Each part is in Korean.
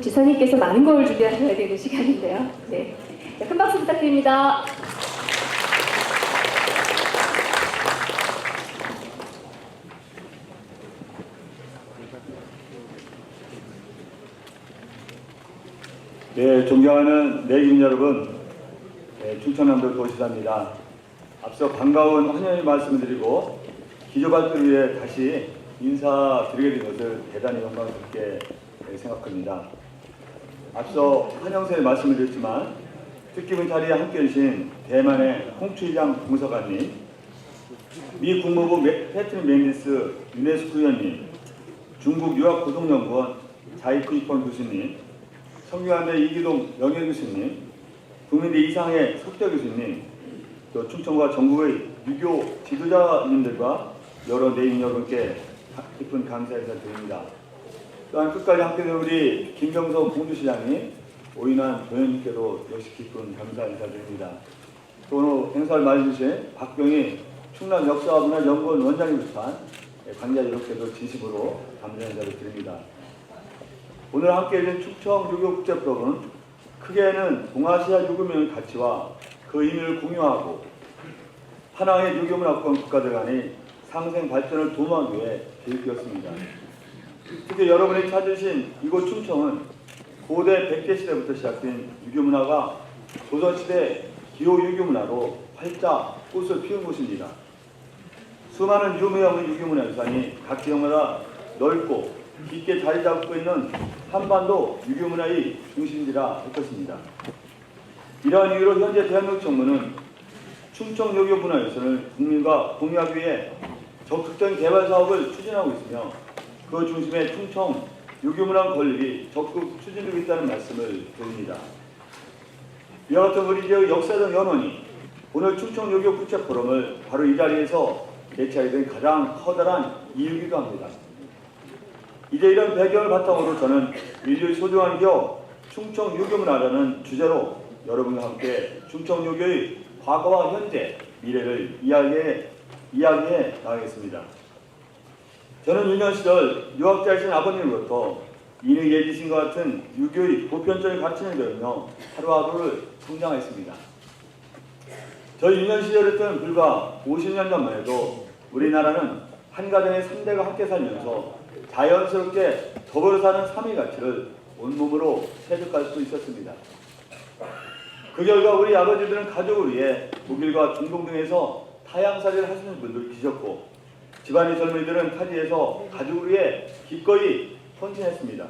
지사님께서 많은 걸 준비하셔야 되는 시간인데요. 네. 네, 큰 박수 부탁드립니다. 네, 존경하는 내인 여러분, 네, 충청남도 도시사입니다. 앞서 반가운 환영의 말씀을 드리고 기조발전을 위해 다시 인사드리게 된 것을 대단히 영광스럽게 네, 생각합니다. 앞서 환영사에 말씀을 드렸지만 뜻깊은 자리에 함께 계신 대만의 홍추이장 공사관님, 미 국무부 메- 패트린 맨디스 유네스코 위원님, 중국 유학고등연구원 자이프 이권 교수님, 성균관대 이기동 명예교수님, 국민대 이상의 석대 교수님, 또 충청과 전국의 유교 지도자님들과 여러 내인 여러분께 깊은 감사 인사 드립니다. 또한 끝까지 함께된 우리 김경석 공주시장님, 오인환 도현님께도 역시 깊은 감사 인사드립니다. 또 오늘 행사를 맞이해주신 박병희 충남 역사문화연구원 원장님 비롯한 관계자 여러분께도 진심으로 감사 인사를 드립니다. 오늘 함께 해준 충청 유교 국제 프로그램은 크게는 동아시아 유교문의 가치와 그 의미를 공유하고 하나의 유교문화권 국가들 간의 상생 발전을 도모하기 위해 계획되었습니다. 특히 여러분이 찾으신 이곳 충청은 고대 백제 시대부터 시작된 유교 문화가 조선 시대 기호 유교 문화로 활짝 꽃을 피운 곳입니다. 수많은 유명한 유교 문화 유산이 각 지역마다 넓고 깊게 자리 잡고 있는 한반도 유교 문화의 중심지라 할 것입니다. 이러한 이유로 현재 대한민국 정부는 충청 유교 문화 유산을 국민과 공유하기 위해 적극적인 개발 사업을 추진하고 있으며 그 중심에 충청 유교문화 건립이 적극 추진되고 있다는 말씀을 드립니다. 이와 같은 우리 지역 역사적 연원이 오늘 충청 유교 국제 포럼을 바로 이 자리에서 개최하게 된 가장 커다란 이유기도 합니다. 이제 이런 배경을 바탕으로 저는 인류의 소중한 기억 충청 유교문화라는 주제로 여러분과 함께 충청 유교의 과거와 현재, 미래를 이야기해, 이야기해 나가겠습니다. 저는 유년 시절 유학자이신 아버님으로부터 인의 예지신과 같은 유교의 보편적인 가치를 배우며 하루하루를 성장했습니다. 저희 유년 시절에는 불과 50년 전만 해도 우리나라는 한 가정의 3대가 함께 살면서 자연스럽게 더불어 사는 삼위 가치를 온몸으로 체득할 수 있었습니다. 그 결과 우리 아버지들은 가족을 위해 독일과 중동 등에서 타향살이를 하시는 분들 계셨고 집안의 젊은이들은 타지에서 가족을 위해 기꺼이 헌신했습니다.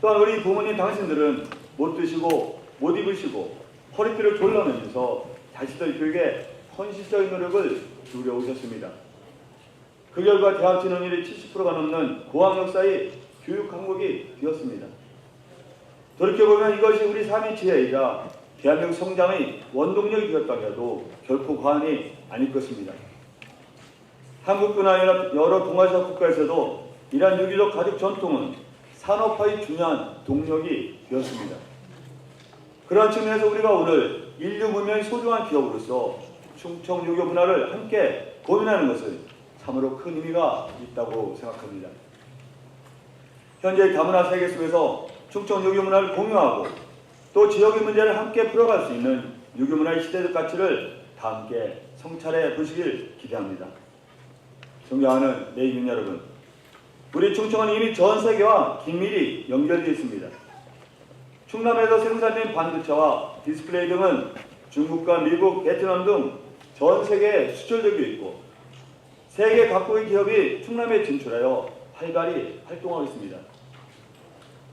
또한 우리 부모님 당신들은 못 드시고 못 입으시고 허리띠를 졸라매면서 자식들 교육에 헌신적인 노력을 기울여 오셨습니다. 그 결과 대학 진학률이 70%가 넘는 고학 역사의 교육 강국이 되었습니다. 돌이켜보면 이것이 우리 삶의 지혜이자 대한민국 성장의 원동력이 되었다고 해도 결코 과언이 아닐 것입니다. 한국뿐 아니라 여러 동아시아 국가에서도 이러한 유기적 가족 전통은 산업화의 중요한 동력이 되었습니다. 그러한 측면에서 우리가 오늘 인류 문명의 소중한 기업으로서 충청 유교 문화를 함께 고민하는 것은 참으로 큰 의미가 있다고 생각합니다. 현재 다문화 세계 속에서 충청 유교 문화를 공유하고 또 지역의 문제를 함께 풀어갈 수 있는 유교 문화의 시대적 가치를 다 함께 성찰해 보시길 기대합니다. 존경하는 내인 여러분, 우리 충청은 이미 전 세계와 긴밀히 연결되어 있습니다. 충남에서 생산된 반도체와 디스플레이 등은 중국과 미국, 베트남 등 전 세계에 수출되고 있고 세계 각국의 기업이 충남에 진출하여 활발히 활동하고 있습니다.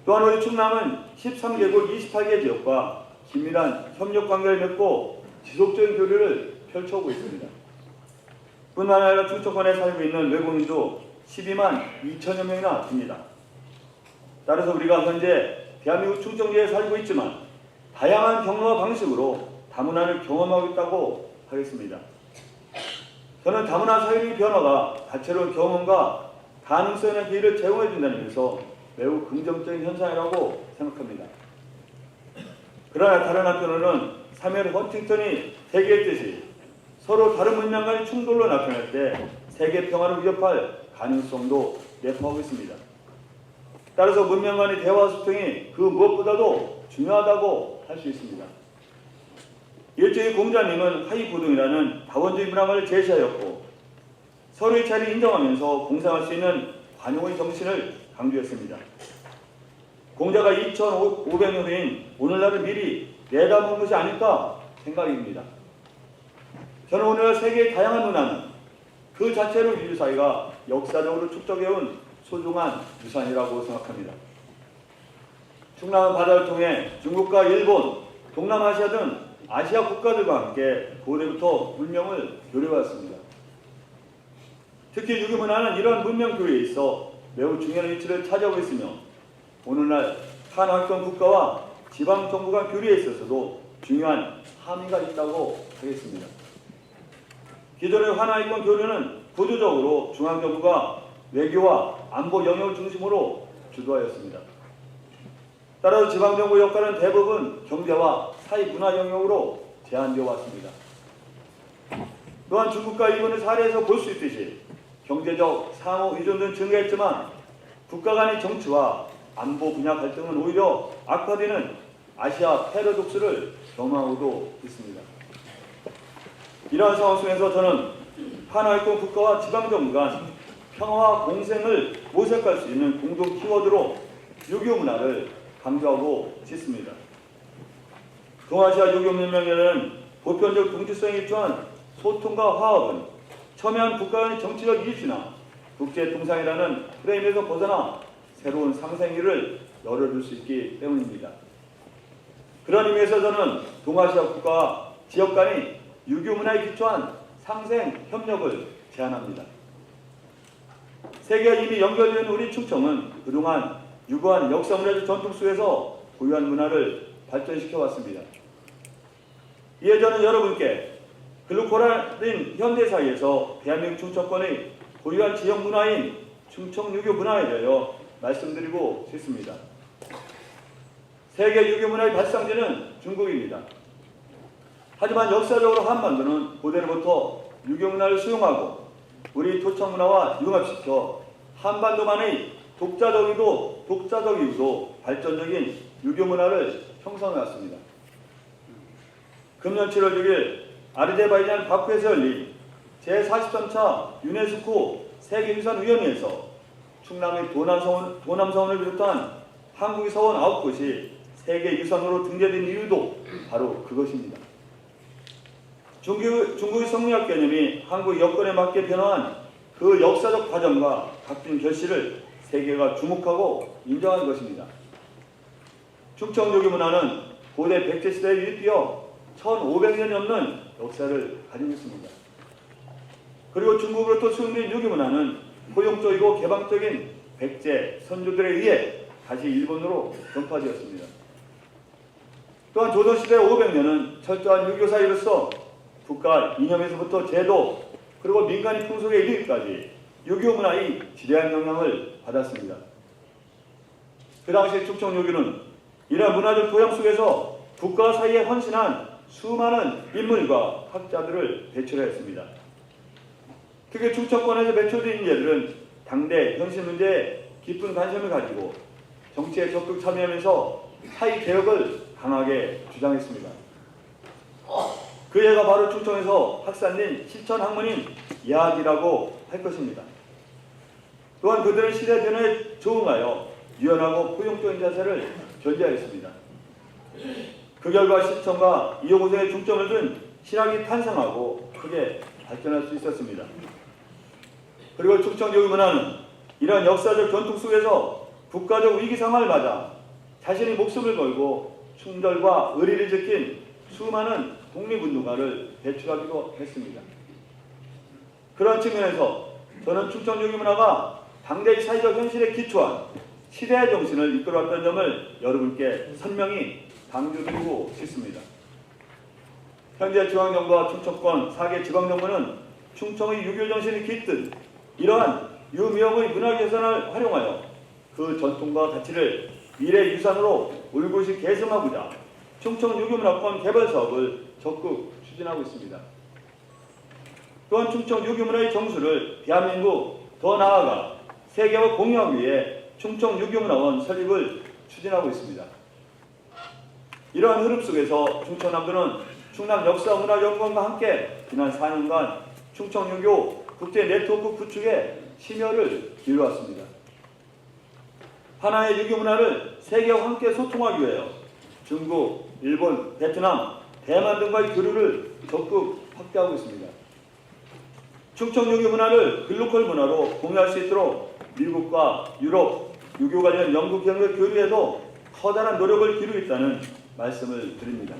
또한 우리 충남은 13개국 28개 지역과 긴밀한 협력 관계를 맺고 지속적인 교류를 펼쳐오고 있습니다. 뿐만 아니라 충청권에 살고 있는 외국인도 12만 2천여 명이나 됩니다. 따라서 우리가 현재 대한민국 충청지에 살고 있지만 다양한 경로와 방식으로 다문화를 경험하고 있다고 하겠습니다. 저는 다문화 사회의 변화가 다채로운 경험과 가능성의 기회를 제공해 준다는 점에서 매우 긍정적인 현상이라고 생각합니다. 그러나 다른 한편으로는 사무엘 헌팅턴이 대기했듯이 서로 다른 문명 간의 충돌로 나타날 때 세계 평화를 위협할 가능성도 내포하고 있습니다. 따라서 문명 간의 대화 소통이 그 무엇보다도 중요하다고 할 수 있습니다. 일제의 공자님은 하이부동이라는 다원주의 문학을 제시하였고 서로의 차이를 인정하면서 공생할 수 있는 관용의 정신을 강조했습니다. 공자가 2500년 후인 오늘날을 미리 내다본 것이 아닐까 생각입니다. 저는 오늘날 세계의 다양한 문화는 그 자체로 인류 사회가 역사적으로 축적해온 소중한 유산이라고 생각합니다. 충남한 바다를 통해 중국과 일본, 동남아시아 등 아시아 국가들과 함께 고대부터 문명을 교류해왔습니다. 특히 유교 문화는 이러한 문명 교류에 있어 매우 중요한 위치를 차지하고 있으며 오늘날 한학권 국가와 지방 정부 간 교류에 있어서도 중요한 함의가 있다고 하겠습니다. 기존의 한화이권 교류는 구조적으로 중앙정부가 외교와 안보 영역을 중심으로 주도하였습니다. 따라서 지방정부 역할은 대부분 경제와 사회 문화 영역으로 제한되어 왔습니다. 또한 중국과 일본의 사례에서 볼 수 있듯이 경제적 상호 의존은 증가했지만 국가 간의 정치와 안보 분야 갈등은 오히려 악화되는 아시아 패러독스를 경험하고도 있습니다. 이러한 상황 속에서 저는 하나의권 국가와 지방정부 간 평화와 공생을 모색할 수 있는 공동 키워드로 유교 문화를 강조하고 싶습니다. 동아시아 유교 문명에는 보편적 동지성이 입주한 소통과 화합은 첨예한 국가 간의 정치적 이슈나 국제 통상이라는 프레임에서 벗어나 새로운 상생일을 열어줄 수 있기 때문입니다. 그런 의미에서 저는 동아시아 국가와 지역 간의 유교 문화에 기초한 상생 협력을 제안합니다. 세계와 이미 연결된 우리 충청은 그동안 유구한 역사 문화적 전통 속에서 고유한 문화를 발전시켜 왔습니다. 이에 저는 여러분께 글루코라된 현대 사회에서 대한민국 충청권의 고유한 지역 문화인 충청 유교 문화에 대하여 말씀드리고 싶습니다. 세계 유교 문화의 발상지는 중국입니다. 하지만 역사적으로 한반도는 고대로부터 유교 문화를 수용하고 우리 토착 문화와 융합시켜 한반도만의 독자적이고 독자적이고 발전적인 유교 문화를 형성해 왔습니다. 금년 7월 6일 아르제바이잔 바쿠에서 열린 제43차 유네스코 세계유산위원회에서 충남의 도남서원, 도남서원을 비롯한 한국의 서원 9곳이 세계유산으로 등재된 이유도 바로 그것입니다. 중국, 중국의 성리학 개념이 한국 여건에 맞게 변화한 그 역사적 과정과 각종 결실을 세계가 주목하고 인정한 것입니다. 충청요기 문화는 고대 백제 시대에 유입되어 1500년이 넘는 역사를 가지고 있습니다. 그리고 중국으로부터 수용된 유기 문화는 포용적이고 개방적인 백제 선조들에 의해 다시 일본으로 전파되었습니다. 또한 조선시대 500년은 철저한 유교 사회로서 국가 이념에서부터 제도 그리고 민간인 풍속에 이르기까지 유교 문화의 지대한 영향을 받았습니다. 그 당시 충청 유교는 이러한 문화적 도양 속에서 국가 사이에 헌신한 수많은 인물과 학자들을 배출했습니다. 특히 충청권에서 배출된 인재들은 당대 현실 문제에 깊은 관심을 가지고 정치에 적극 참여하면서 사회 개혁을 강하게 주장했습니다. 그 예가 바로 충청에서 학살된 실천 학문인 야학이라고 할 것입니다. 또한 그들은 시대 변화에 적응하여 유연하고 포용적인 자세를 견지하였습니다. 그 결과 실천과 이용고생에 중점을 둔 신학이 탄생하고 크게 발전할 수 있었습니다. 그리고 충청교육 문화는 이러한 역사적 전통 속에서 국가적 위기 상황을 맞아 자신의 목숨을 걸고 충절과 의리를 지킨 수많은 독립운동가를 배출하기도 했습니다. 그런 측면에서 저는 충청교육 문화가 당대의 사회적 현실에 기초한 시대의 정신을 이끌어왔다는 점을 여러분께 선명히 강조드리고 싶습니다. 현재 중앙정부와 충청권 4개 지방정부는 충청의 유교 정신이 깃든 이러한 유명의 문화예산을 활용하여 그 전통과 가치를 미래 유산으로 올곧이 계승하고자 충청 유교문화권 개발 사업을 적극 추진하고 있습니다. 또한 충청 유교문화의 정수를 대한민국 더 나아가 세계와 공유하기 위해 충청 유교문화원 설립을 추진하고 있습니다. 이러한 흐름 속에서 충청남도는 충남 역사문화연구원과 함께 지난 4년간 충청 유교 국제 네트워크 구축에 심혈을 기울여왔습니다. 하나의 유교 문화를 세계와 함께 소통하기 위하여 중국, 일본, 베트남, 대만 등과의 교류를 적극 확대하고 있습니다. 충청 유교 문화를 글로컬 문화로 공유할 수 있도록 미국과 유럽, 유교 관련 연구 경력 교류에도 커다란 노력을 기울이겠다는 말씀을 드립니다.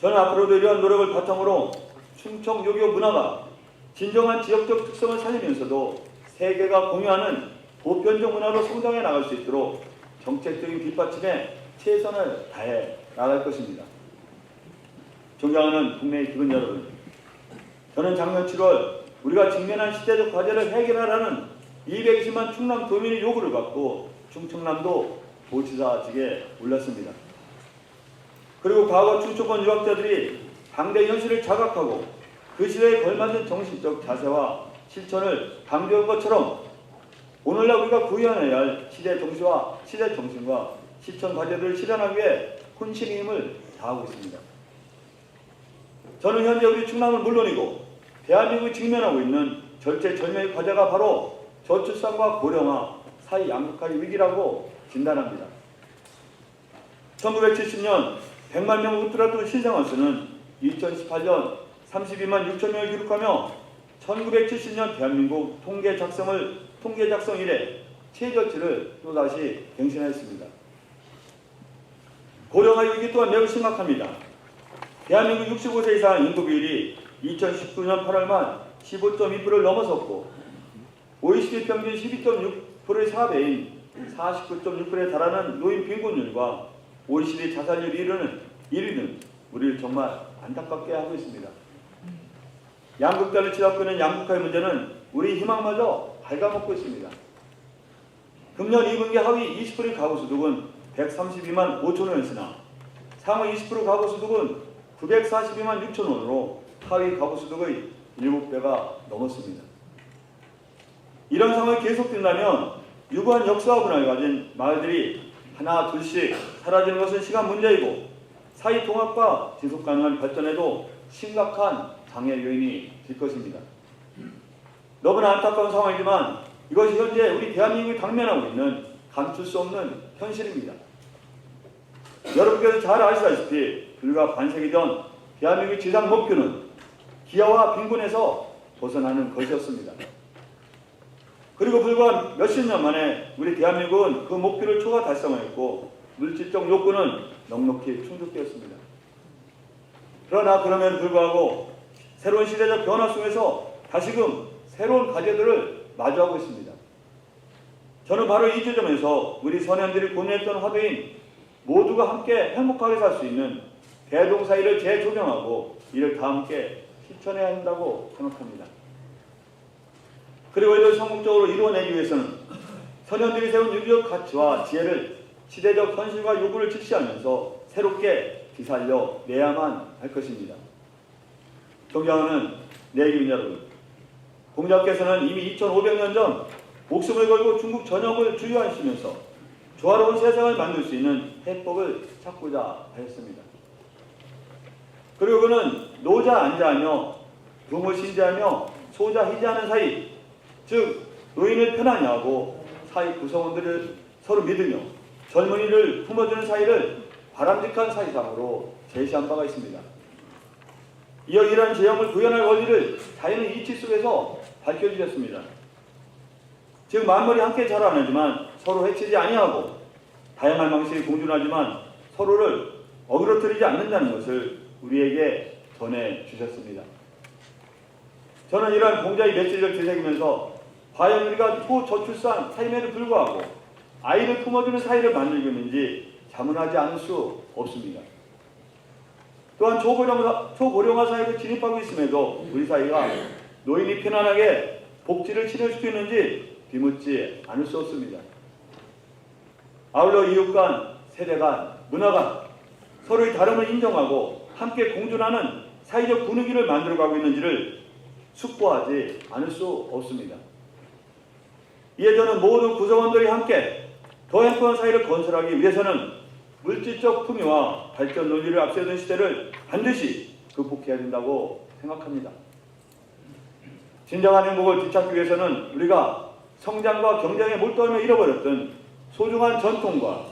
저는 앞으로도 이러한 노력을 바탕으로 충청 유교 문화가 진정한 지역적 특성을 살리면서도 세계가 공유하는 보편적 문화로 성장해 나갈 수 있도록 정책적인 뒷받침에 최선을 다해 나갈 것입니다. 존경하는 국내 기관 여러분, 저는 작년 7월 우리가 직면한 시대적 과제를 해결하라는 220만 충남 도민의 요구를 받고 충청남도 도지사직에 올랐습니다. 그리고 과거 충청권 유학자들이 당대 현실을 자각하고 그 시대에 걸맞는 정신적 자세와 실천을 강조한 것처럼 오늘날 우리가 구현해야 할 시대 정신과 시대 정신과 실천 과제들을 실현하기 위해 혼신의 힘을 다하고 있습니다. 저는 현재 우리 충남은 물론이고 대한민국이 직면하고 있는 절체절명의 과제가 바로 저출산과 고령화, 사회 양극화의 위기라고 진단합니다. 1970년 100만 명 우트라도 신생아 수는 2018년 32만 6천 명을 기록하며 1970년 대한민국 통계 작성을 통계 작성 이래 최저치를 또다시 갱신했습니다. 고령화 위기 또한 매우 심각합니다. 대한민국 65세 이상 인구 비율이 2019년 8월 말 15.2%를 넘어섰고 OECD 평균 12.6%의 4배인 49.6%에 달하는 노인 빈곤율과 OECD 자살률이 이르는 1위는 우리를 정말 안타깝게 하고 있습니다. 양극단을 치닫고 있는 양극화의 문제는 우리 희망마저 갉아먹고 있습니다. 금년 2분기 하위 20%의 가구 소득은 132만 5천 원이었으나 상위 20% 가구 소득은 942만 6천 원으로 하위 가구소득의 7배가 넘었습니다. 이런 상황이 계속된다면 유구한 역사와 문화를 가진 마을들이 하나 둘씩 사라지는 것은 시간 문제이고 사회 통합과 지속 가능한 발전에도 심각한 장애 요인이 될 것입니다. 너무나 안타까운 상황이지만 이것이 현재 우리 대한민국이 당면하고 있는 감출 수 없는 현실입니다. 여러분께서 잘 아시다시피 불과 반세기 전 대한민국의 지상 목표는 기아와 빈곤에서 벗어나는 것이었습니다. 그리고 불과 몇십 년 만에 우리 대한민국은 그 목표를 초과 달성하였고 물질적 욕구는 넉넉히 충족되었습니다. 그러나 그럼에도 불구하고 새로운 시대적 변화 속에서 다시금 새로운 과제들을 마주하고 있습니다. 저는 바로 이 지점에서 우리 선현들이 고민했던 화두인 모두가 함께 행복하게 살 수 있는 대동사 이를 재조명하고 이를 다 함께 실천해야 한다고 생각합니다. 그리고 이를 성공적으로 이루어내기 위해서는 선현들이 세운 유교적 가치와 지혜를 시대적 현실과 요구를 직시하면서 새롭게 뒤살려 내야만 할 것입니다. 존경하는 내기민 여러분, 공자께서는 이미 2500년 전 목숨을 걸고 중국 전역을 주유하시면서 조화로운 세상을 만들 수 있는 해법을 찾고자 하였습니다. 그리고 그는 노자 안자하며 부모 신자하며 소자 희자하는 사이 즉 노인을 편안히 하고 사회 구성원들을 서로 믿으며 젊은이를 품어주는 사이를 바람직한 사이상으로 제시한 바가 있습니다. 이어 이러한 제형을 구현할 원리를 자연의 이치 속에서 밝혀주셨습니다. 즉 만물이 함께 자라나지만 서로 해치지 아니하고 다양한 방식이 공존하지만 서로를 어그러뜨리지 않는다는 것을 우리에게 전해 주셨습니다. 저는 이러한 공자의 메시지를 되새기면서 과연 우리가 초저출산 삶에도 불구하고 아이를 품어주는 사이를 만들고 있는지 자문하지 않을 수 없습니다. 또한 초고령화, 초고령화 사회로 진입하고 있음에도 우리 사회가 노인이 편안하게 복지를 치를 수 있는지 비묻지 않을 수 없습니다. 아울러 이웃 간, 세대 간, 문화 간 서로의 다름을 인정하고 함께 공존하는 사회적 분위기를 만들어가고 있는지를 숙고하지 않을 수 없습니다. 이에 저는 모든 구성원들이 함께 더 행복한 사회를 건설하기 위해서는 물질적 풍요와 발전 논리를 앞세우던 시대를 반드시 극복해야 된다고 생각합니다. 진정한 행복을 되찾기 위해서는 우리가 성장과 경쟁에 몰두하며 잃어버렸던 소중한 전통과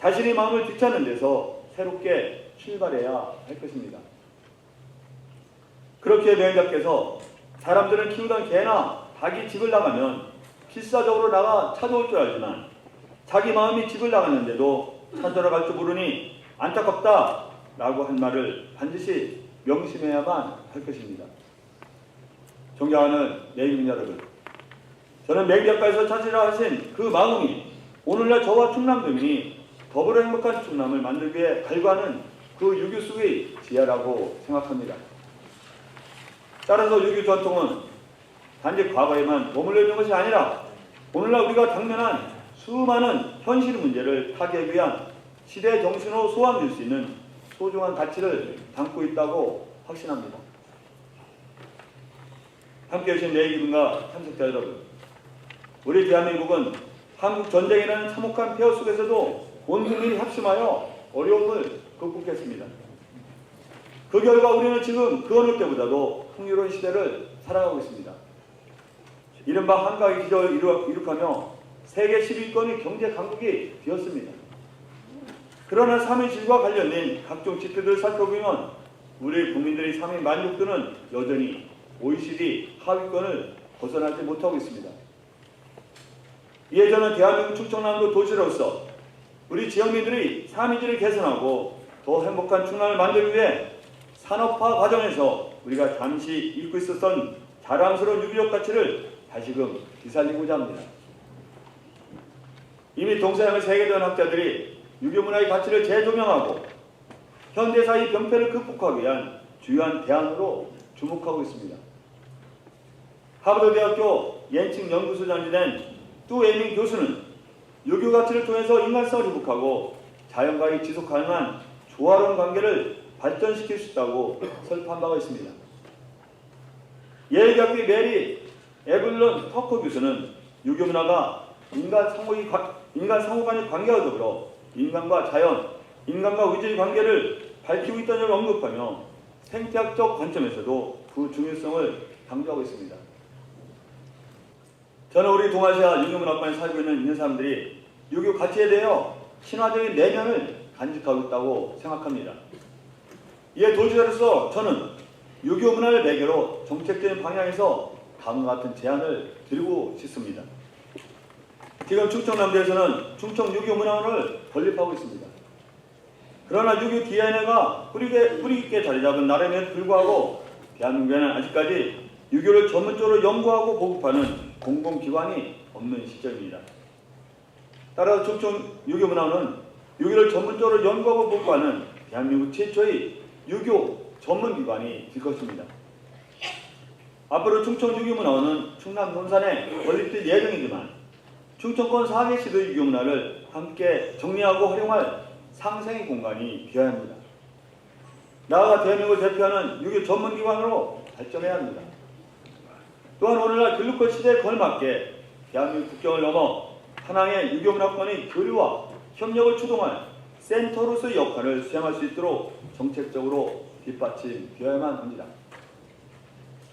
자신의 마음을 되찾는 데서 새롭게 출발해야 할 것입니다. 그렇게 명작께서 사람들은 키우던 개나 닭이 집을 나가면 필사적으로 나가 찾아올 줄 알지만 자기 마음이 집을 나갔는데도 찾으러 갈 줄 모르니 안타깝다 라고 한 말을 반드시 명심해야만 할 것입니다. 존경하는 내국민 여러분 저는 매기학과에서 찾으라 하신 그 마음이 오늘날 저와 충남도민이 더불어 행복한 충남을 만들기 위해 갈구하는 그 유교 속의 지혜라고 생각합니다. 따라서 유교 전통은 단지 과거에만 머물러 있는 것이 아니라 오늘날 우리가 당면한 수많은 현실 문제를 타개하기 위한 시대 정신으로 소환될 수 있는 소중한 가치를 담고 있다고 확신합니다. 함께 해주신 내기분과 참석자 여러분, 우리 대한민국은 한국 전쟁이라는 참혹한 폐허 속에서도 온 국민이 합심하여 어려움을 극복했습니다. 그 결과 우리는 지금 그 어느 때보다도 풍요로운 시대를 살아가고 있습니다. 이른바 한가위 기적을 이룩하며 세계 10위권의 경제 강국이 되었습니다. 그러나 삶의 질과 관련된 각종 지표들을 살펴보면 우리 국민들의 삶의 만족도는 여전히 OECD 하위권을 벗어나지 못하고 있습니다. 이에 저는 대한민국 충청남도 도시로서 우리 삶의 질을 개선하고 더 행복한 충남을 만들기 위해 산업화 과정에서 우리가 잠시 잊고 있었던 자랑스러운 유교적 가치를 다시금 되살리고자 합니다. 이미 동서양을 세계대한 학자들이 유교 문화의 가치를 재조명하고 현대사의 병폐를 극복하기 위한 주요한 대안으로 주목하고 있습니다. 하버드대학교 연칭 연구소장이 된 뚜 에밍 교수는 유교 가치를 통해서 인간성을 회복하고 자연과의 지속 가능한 조화로운 관계를 발전시킬 수 있다고 설파한 바가 있습니다. 예일대학교의 메리 에블런 터커 교수는 유교 문화가 인간 상호의 관- 인간 상호 간의 관계와 더불어 인간과 자연, 인간과 의지의 관계를 밝히고 있다는 점을 언급하며 생태학적 관점에서도 그 중요성을 강조하고 있습니다. 저는 우리 동아시아 유교문화권에 살고 있는 있는 사람들이 유교 가치에 대하여 신화적인 내면을 간직하고 있다고 생각합니다. 이에 도지사로서 저는 유교 문화를 매개로 정책적인 방향에서 다음과 같은 제안을 드리고 싶습니다. 지금 충청남도에서는 충청 유교 문화원을 건립하고 있습니다. 그러나 유교 DNA가 뿌리, 뿌리 깊게 자리 잡은 나라임에도 불구하고 대한민국에는 아직까지 유교를 전문적으로 연구하고 보급하는 공공기관이 없는 시점입니다. 따라서 충청 유교 문화원은 유교를 전문적으로 연구하고 보급하는 대한민국 최초의 유교 전문기관이 될 것입니다. 앞으로 충청 유교문화원은 충남 논산에 건립될 예정이지만 충청권 4개 시도의 유교문화를 함께 정리하고 활용할 상생의 공간이 되어야 합니다. 나아가 대한민국을 대표하는 유교 전문기관으로 발전해야 합니다. 또한 오늘날 글로컬 시대에 걸맞게 대한민국 국경을 넘어 한항의 유교문화권의 교류와 협력을 추동할 센터로서의 역할을 수행할 수 있도록 정책적으로 뒷받침되어야만 합니다.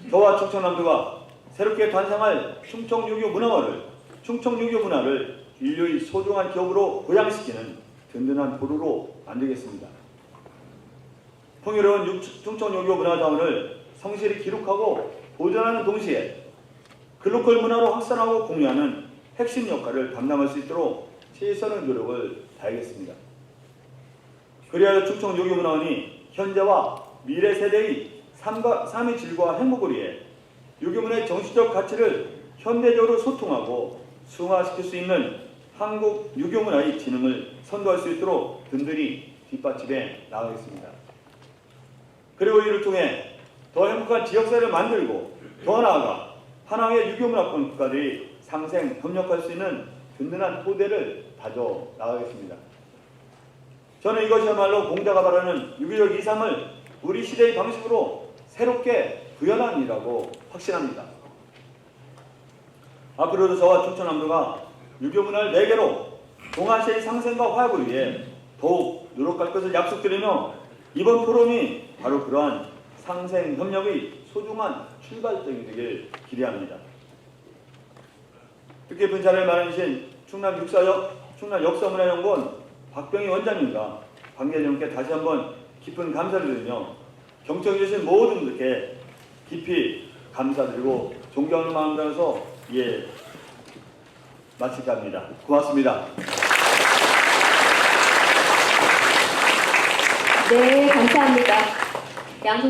저와 충청남도가 새롭게 탄생할 충청 유교 문화원을 충청 유교 문화를 인류의 소중한 기업으로 보양시키는 든든한 보루로 만들겠습니다. 풍요로운 육- 충청 유교 문화 자원을 성실히 기록하고 보존하는 동시에 글로컬 문화로 확산하고 공유하는 핵심 역할을 담당할 수 있도록 최선의 노력을 다하겠습니다. 그리하여 충청 유교문화원이 현재와 미래 세대의 삶과, 삶의 질과 행복을 위해 유교문화의 정신적 가치를 현대적으로 소통하고 승화시킬 수 있는 한국 유교문화의 진흥을 선도할 수 있도록 든든히 뒷받침해 나가겠습니다. 그리고 이를 통해 더 행복한 지역사회를 만들고 더 나아가 한항의 유교문화권 국가들이 상생 협력할 수 있는 든든한 토대를 다져 나가겠습니다. 저는 이것이야말로 공자가 말하는 유교적 이상을 우리 시대의 방식으로 새롭게 구현한 일이라고 확신합니다. 앞으로도 저와 충청남도가 유교 문화를 매개로 동아시아의 상생과 화합을 위해 더욱 노력할 것을 약속드리며 이번 포럼이 바로 그러한 상생 협력의 소중한 출발점이 되길 기대합니다. 뜻깊은 자리를 마련하신 충남 육사역 충남 역사문화연구원 박병희 원장님과 관계자님께 다시 한번 깊은 감사를 드리며 경청해 주신 모든 분들께 깊이 감사드리고 존경하는 마음 담아서 예 마칠까 합니다. 고맙습니다. 네, 감사합니다. 양손